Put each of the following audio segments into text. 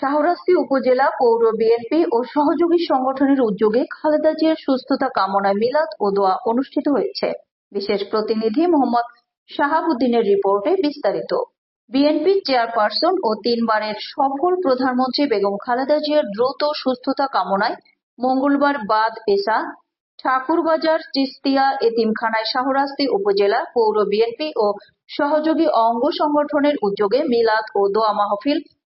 শাহরাস্তি উপজেলা পৌর বিএনপি ও সহযোগী সংগঠনের উদ্যোগে খালেদা জিয়ার সুস্থতা কামনায় মিলাদ ও দোয়া অনুষ্ঠিত হয়েছে। বিশেষ প্রতিনিধি মোহাম্মদ শাহাবুদ্দিনের রিপোর্টে বিস্তারিত। বিএনপির চেয়ারপারসন ও তিনবারের সফল প্রধানমন্ত্রী বেগম খালেদা জিয়ার দ্রুত সুস্থতা কামনায় মঙ্গলবার বাদ পেশা, ঠাকুরবাজার, চিস্তিয়া, এতিমখানায় শাহরাস্তি উপজেলা পৌর বিএনপি ও সহযোগী অঙ্গ সংগঠনের উদ্যোগে মিলাদ ও দোয়া মাহফিল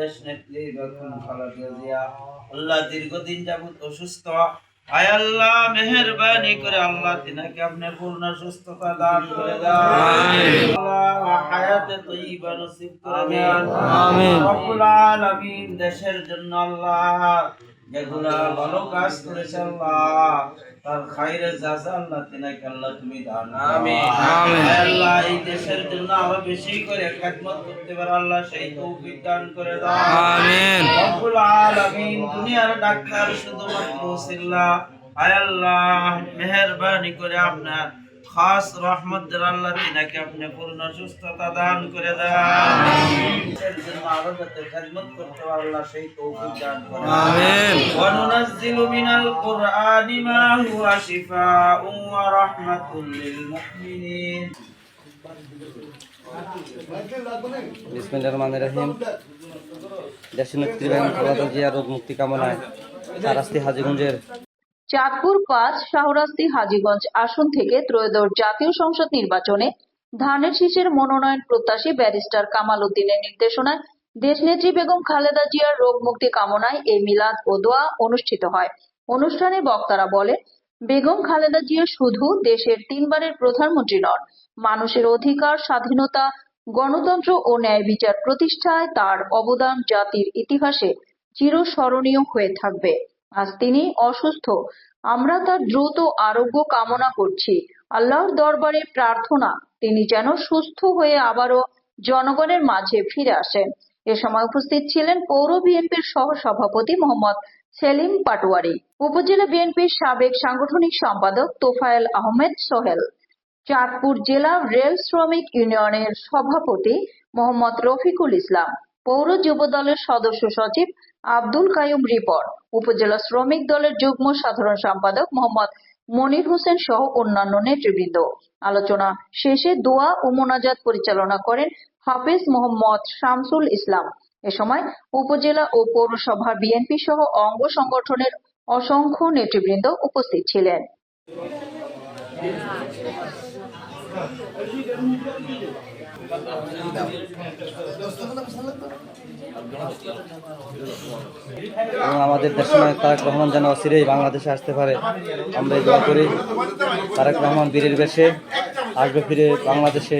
দেশ নেত্রী বেগম খালেদা জিয়া আল্লাহ দীর্ঘদিন যাবত অসুস্থ। আয় আল্লাহ মেহেরবানি করে আল্লাহ তিনাকে আপনি পূর্ণ সুস্থতা দান করে দেন আল্লাহ হায়াতে তৈবা নসিব করে দেন। আমিন। রব্বুল আলামিন দেশের জন্য আল্লাহ যেগুলা ভালো কাজ করেছে আল্লাহ। তার খাইরে জাযা আল্লাহ তিনাকে আল্লাহ তুমি দান আমিন আমিন। আল্লাহ এই দেশের জন্য আরও বেশি করে খেদমত করতে পারে আল্লাহ সেই তৌফিক দান করে দাও। আমিন। রব্বুল আলামিন দুনিয়ার ডাক্তার শুধুমাত্র সিল্লা। আয় আল্লাহ মেহেরবানি করে আপনার খাস রহমত আল্লাহ তিনাকে আপনি পূর্ণ সুস্থতা দান করে দেন। এর জন্য আরও যাতে খেদমত করতে পারে আল্লাহ সেই তৌফিক দান করে আমিন। ওয়া নুনাজ্জিলু মিনাল কুরআনি মা হুয়া শিফাউন ওয়া রাহমাতুল লিল মুমিনিন। বিসমিল্লাহির রহমানির রহিম। দেশের নেত্রী বেগম খালেদা জিয়া রোগ মুক্তি কামনায় সারাস্তি হাজিগঞ্জের চাঁদপুর পাঁচ, শাহরাস্তি, হাজীগঞ্জ আসন থেকে ত্রয়োদশ জাতীয় সংসদ নির্বাচনে ধানের শীষের মনোনয়ন প্রত্যাশী ব্যারিস্টার কামাল উদ্দিনের নির্দেশনায় দেশনেত্রী বেগম খালেদা জিয়ার রোগ মুক্তি কামনায় এই মিলাদ ও দোয়া অনুষ্ঠিত হয়। অনুষ্ঠানে বক্তারা বলেন, বেগম খালেদা জিয়া শুধু দেশের তিনবারের প্রধানমন্ত্রী নন, মানুষের অধিকার, স্বাধীনতা, গণতন্ত্র ও ন্যায় বিচার প্রতিষ্ঠায় তার অবদান জাতির ইতিহাসে চিরস্মরণীয় হয়ে থাকবে। আজ তিনি অসুস্থ। আমরা তার দ্রুত আরোগ্য কামনা করছি। আল্লাহর দরবারে প্রার্থনা, তিনি যেন সুস্থ হয়ে আবারও জনগণের মাঝে ফিরে আসেন। এ সময় উপস্থিত ছিলেন পৌর বিএনপির সহ সভাপতি মোহাম্মদ সেলিম পাটোয়ারি, উপজেলা বিএনপির সাবেক সাংগঠনিক সম্পাদক তোফায়েল আহমেদ সোহেল, চাঁদপুর জেলা রেল শ্রমিক ইউনিয়নের সভাপতি মোহাম্মদ রফিকুল ইসলাম, পৌর যুব দলের সদস্য সচিব আব্দুল কায়ুম রিপন উপজেলা শ্রমিক দলের যুগ্ম সাধারণ সম্পাদক মোহাম্মদ মনির হোসেন সহ অন্যান্য নেতৃবৃন্দ। আলোচনা শেষে দোয়া ও মোনাজাত পরিচালনা করেন হাফিজ মোহাম্মদ শামসুল ইসলাম। এ সময় উপজেলা ও পৌরসভা বিএনপি সহ অঙ্গ সংগঠনের অসংখ্য নেতৃবৃন্দ উপস্থিত ছিলেন। এবং আমাদের দেশনায়ক তারেক রহমান যেন অচিরেই বাংলাদেশে আসতে পারে আমরা এই দোয়া করি। তারেক রহমান বীরের বেশে আসবে ফিরে বাংলাদেশে।